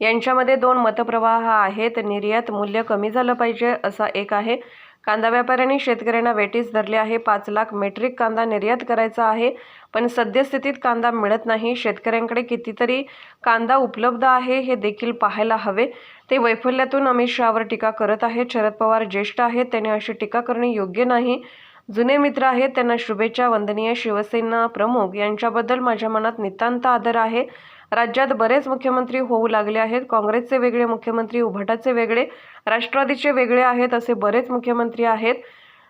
यांच्यामध्ये दोन मतप्रवाह आहेत. निर्यात मूल्य कमी झालं पाहिजे असा एक आहे. कांदा व्यापाऱ्यांनी शेतकऱ्यांना वेटीस धरले आहे. पाच लाख मेट्रिक कांदा निर्यात करायचा आहे. पण सद्यस्थितीत कांदा मिळत नाही. शेतकऱ्यांकडे कितीतरी कांदा उपलब्ध आहे हे देखील पाहायला हवे. ते वैफल्यातून अमित शहावर टीका करत आहेत. शरद पवार ज्येष्ठ आहेत. त्यांनी अशी टीका करणे योग्य नाही. जुने मित्र आहेत. त्यांना शुभेच्छा. वंदनीय शिवसेना प्रमुख यांच्याबद्दल माझ्या मनात नितांत आदर आहे. राज्यात बरेच मुख्यमंत्री होऊ लागले आहेत. काँग्रेसचे वेगळे मुख्यमंत्री उभाटाचे वेगळे राष्ट्रवादीचे वेगळे आहेत असे बरेच मुख्यमंत्री आहेत.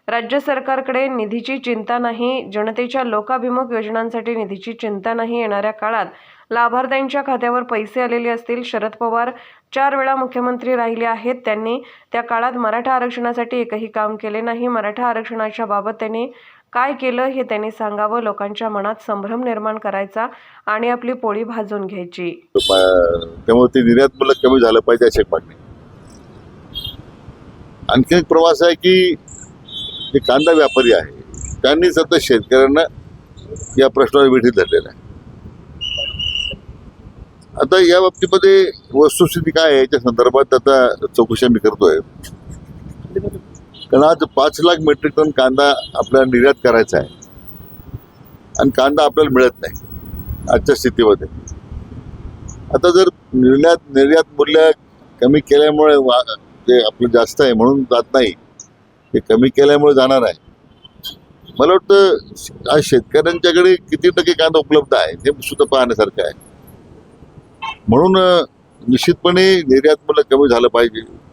राज्य सरकारकडे निधीची चिंता नाही. जनतेच्या लोकाभिमुख योजनांसाठी निधीची चिंता नाही येणाऱ्या काळात लाभार्थ्यांच्या खात्यावर पैसे आलेले असतील. शरद पवार चार वेळा मुख्यमंत्री राहिले आहेत. त्यांनी त्या काळात मराठा आरक्षणासाठी एकही काम केले नाही. मराठा आरक्षणाच्या बाबत त्यांनी काय केलं हे त्यांनी सांगावं लोकांच्या मनात संभ्रम निर्माण करायचा आणि आपली पोळी भाजून घ्यायची. त्यामुळे ते निर्यात मुलं कमी झालं पाहिजे अशी मागणी. आणखी एक प्रवास आहे की जे कांदा व्यापारी आहे त्यांनी सतत शेतकऱ्यांना या प्रश्नावर वेठीत धरलेला आहे. आता या बाबतीमध्ये वस्तुस्थिती काय आहे? याच्या संदर्भात आता चौकशी आम्ही करतोय. कारण आज पाच लाख मेट्रिक टन कांदा आपल्याला निर्यात करायचा आहे. आणि कांदा आपल्याला मिळत नाही आजच्या स्थितीमध्ये. आता जर निर्यात निर्यात मूल्य कमी केल्यामुळे वा- ते आपलं जास्त आहे म्हणून जात नाही ते कमी केल्यामुळे जाणार आहे. मला वाटतं आज शेतकऱ्यांच्याकडे किती टक्के कांदा उपलब्ध आहे हे सुद्धा पाहण्यासारखं आहे. म्हणून निश्चितपणे निर्यात मूल्य कमी झालं पाहिजे.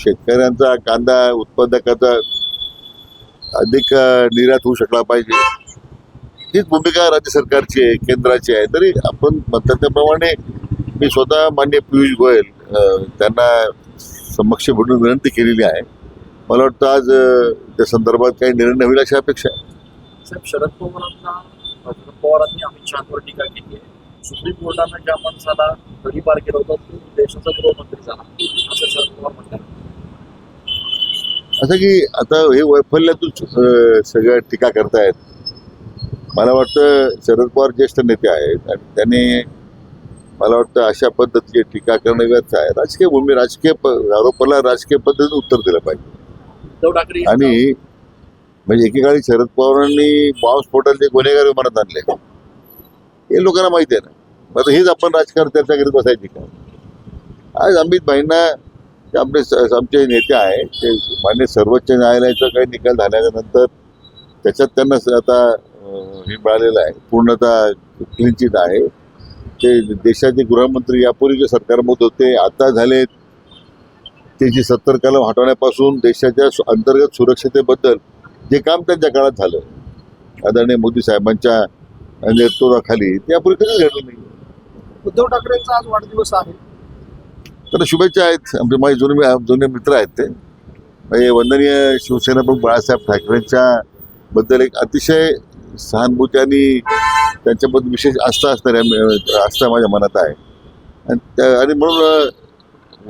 शेतकऱ्यांचा कांदा उत्पादकाचा अधिक निर्यात होऊ शकला पाहिजे. हीच भूमिका राज्य सरकारची आहे केंद्राची आहे. तरी आपण म्हणतात त्याप्रमाणे मी स्वतः मान्य पियुष गोयल त्यांना समक्ष भेटून विनंती केलेली आहे. मला वाटतं आज त्या संदर्भात काही निर्णय होईल अशी अपेक्षा आहे. साहेब शरद पवारांना पवारांनी अमित शहावर टीका केली आहे. सुप्रीम कोर्टानं ज्या माणसाला गडीपार केलं होतं तो देशाचा गृहमंत्री झाला. असं शरद पवार म्हणतात. असं की आता हे वैफल्यातून सगळ्या टीका करतायत. मला वाटतं शरद पवार ज्येष्ठ नेते आहेत आणि त्यांनी मला वाटतं अशा पद्धतीची टीका करणं व्यर्थ आहे. राजकीय भूमी राजकीय आरोपाला राजकीय पद्धतीने उत्तर दिलं पाहिजे. आणि म्हणजे एकेकाळी शरद पवारांनी बॉम्बस्फोटाचे गुन्हेगार विमानात आणले. हे लोकांना माहिती आहे ना. मग आता हेच आपण राजकारण चर्चा करीत बसायची का? आज अमित भाईंना आपले आमचे नेते आहे ते मान्य सर्वोच्च न्यायालयाचा काही निकाल झाल्याच्यानंतर त्याच्यात त्यांना आता हे मिळालेलं आहे. पूर्णतः क्लीन चिट आहे. ते देशाचे गृहमंत्री यापूर्वीचे सरकारमध्ये होते आता झाले त्याची सत्तर कलम हटवण्यापासून देशाच्या अंतर्गत सुरक्षतेबद्दल जे काम त्यांच्या काळात झालं आदरणीय मोदी साहेबांच्या नेतृत्वाखाली ते यापूर्वी कधीच घडलं नाही. उद्धव ठाकरेंचा आज वाढदिवस आहे. तर शुभेच्छा आहेत. आमचे माझे जुने जुने मित्र आहेत ते. म्हणजे वंदनीय शिवसेना प्रमुख बाळासाहेब ठाकरेंच्या बद्दल एक अतिशय सहानुभूती आणि त्यांच्याबद्दल विशेष आस्था असणाऱ्या आस्था माझ्या मनात आहे. आणि त्या आणि म्हणून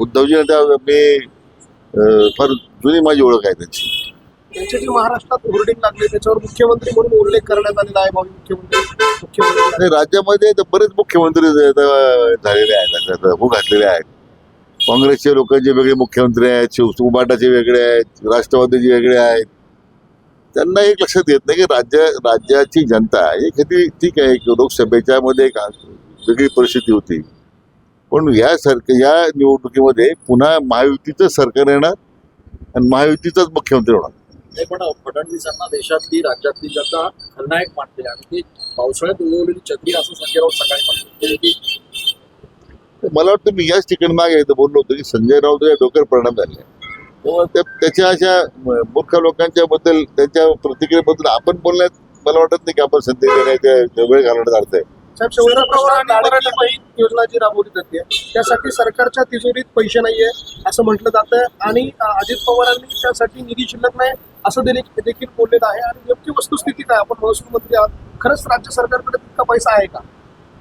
उद्धवजी त्या मी फार जुनी माझी ओळख आहे त्यांची. त्यांचे जे महाराष्ट्रात होर्डिंग लागले त्याच्यावर मुख्यमंत्री म्हणून उल्लेख करण्यात आलेला आहे मुख्यमंत्री. मुख्यमंत्री राज्यामध्ये तर बरेच मुख्यमंत्री झालेले आहेत आता होऊ घातलेले आहेत. काँग्रेसचे लोक जे वेगळे मुख्यमंत्री आहेत शिव उबाटाचे वेगळे आहेत राष्ट्रवादीचे वेगळे आहेत त्यांना एक लक्षात येत नाही की राज्य राज्याची जनता एक किती ठीक आहे की लोकसभेच्या मध्ये एक वेगळी परिस्थिती होती. पण या सरकार या निवडणुकीमध्ये पुन्हा महायुतीचं सरकार येणार आणि महायुतीचाच मुख्यमंत्री होणार. नाही पण फडणवीसांना देशातली राज्यातली जनता खलनायक मानते. आणि ती पावसाळ्यात उगवलेली छत्री असं संजयराव सकाळी म्हणते मला वाटतं मी याच ठिकाणी मागे एकदा बोललो होतो की संजय राऊत या डोक्यावर परिणाम झाले तेव्हा त्या त्याच्या अशा मूर्ख लोकांच्या बद्दल त्यांच्या प्रतिक्रियेबद्दल आपण बोलण्यात मला वाटत नाही की आपण संधी देण्याच्या वेळ घालवण्यात अर्थ आहे. योजना जी राबवली जाते त्यासाठी सरकारच्या तिजोरीत पैसे नाहीये असं म्हटलं जातं आणि अजित पवारांनी त्यासाठी निधी शिल्लक नाही असं देखील देखील बोललेलं आहे. आणि नेमकी वस्तुस्थिती काय? आपण महसूल मंत्री आहात. खरंच राज्य सरकारकडे तितका पैसा आहे का?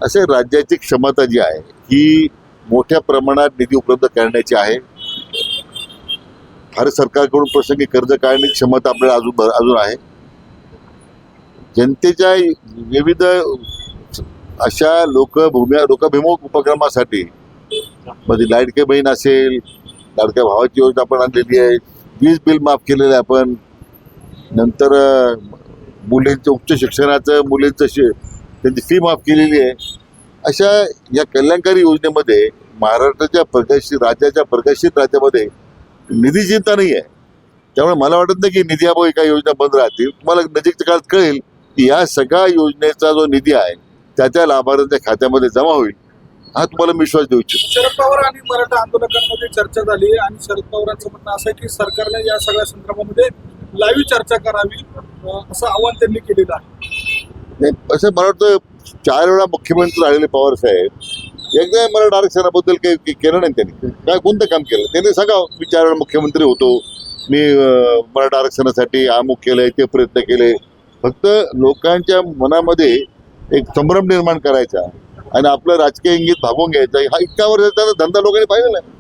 असे राज्याची क्षमता जी आहे ही मोठ्या प्रमाणात निधी उपलब्ध करण्याची आहे. भारत सरकारकडून प्रसंगी कर्ज काढण्याची क्षमता आपल्याला अजून अजून आहे. जनतेच्या विविध अशा लोकभूम्या लोकाभिमुख उपक्रमासाठी म्हणजे लाडके बहीण असेल लाडक्या भावाची योजना आपण आणलेली आहे वीज बिल माफ केलेलं आहे आपण. नंतर मुलींचं उच्च शिक्षणाचं मुलींचं शि त्यांची फी माफ केलेली आहे. अशा या कल्याणकारी योजनेमध्ये महाराष्ट्राच्या प्रकाशित राज्याच्या प्रकाशित राज्यामध्ये निधी चिंता नाही आहे. त्यामुळे मला वाटत नाही की निधीअभावी काही योजना बंद राहतील. तुम्हाला नजीकच्या काळात कळेल की या सगळ्या योजनेचा जो निधी आहे त्या त्या लाभार्थ्यांच्या खात्यामध्ये जमा होईल हा तुम्हाला मी विश्वास देऊ इच्छितो. शरद पवार आणि मराठा आंदोलकांमध्ये चर्चा झाली आणि शरद पवारांचं म्हणणं असं की सरकारने या सगळ्या संदर्भामध्ये लाईव्ह चर्चा करावी असं आवाहन त्यांनी केलेलं आहे. नाही असं मला वाटतं चार वेळा मुख्यमंत्री आलेले पवार साहेब एकदा मला आरक्षणाबद्दल काही केलं नाही त्यांनी. काय कोणतं काम केलं? त्यांनी सांगा मी चार वेळा मुख्यमंत्री होतो. मी मराठा आरक्षणासाठी अमुक केलं ते प्रयत्न केले. फक्त लोकांच्या मनामध्ये एक संभ्रम निर्माण करायचा आणि आपलं राजकीय इंगित भागवून घ्यायचा. हा इतका वर्षाचा धंदा लोकांनी पाहिलेला आहे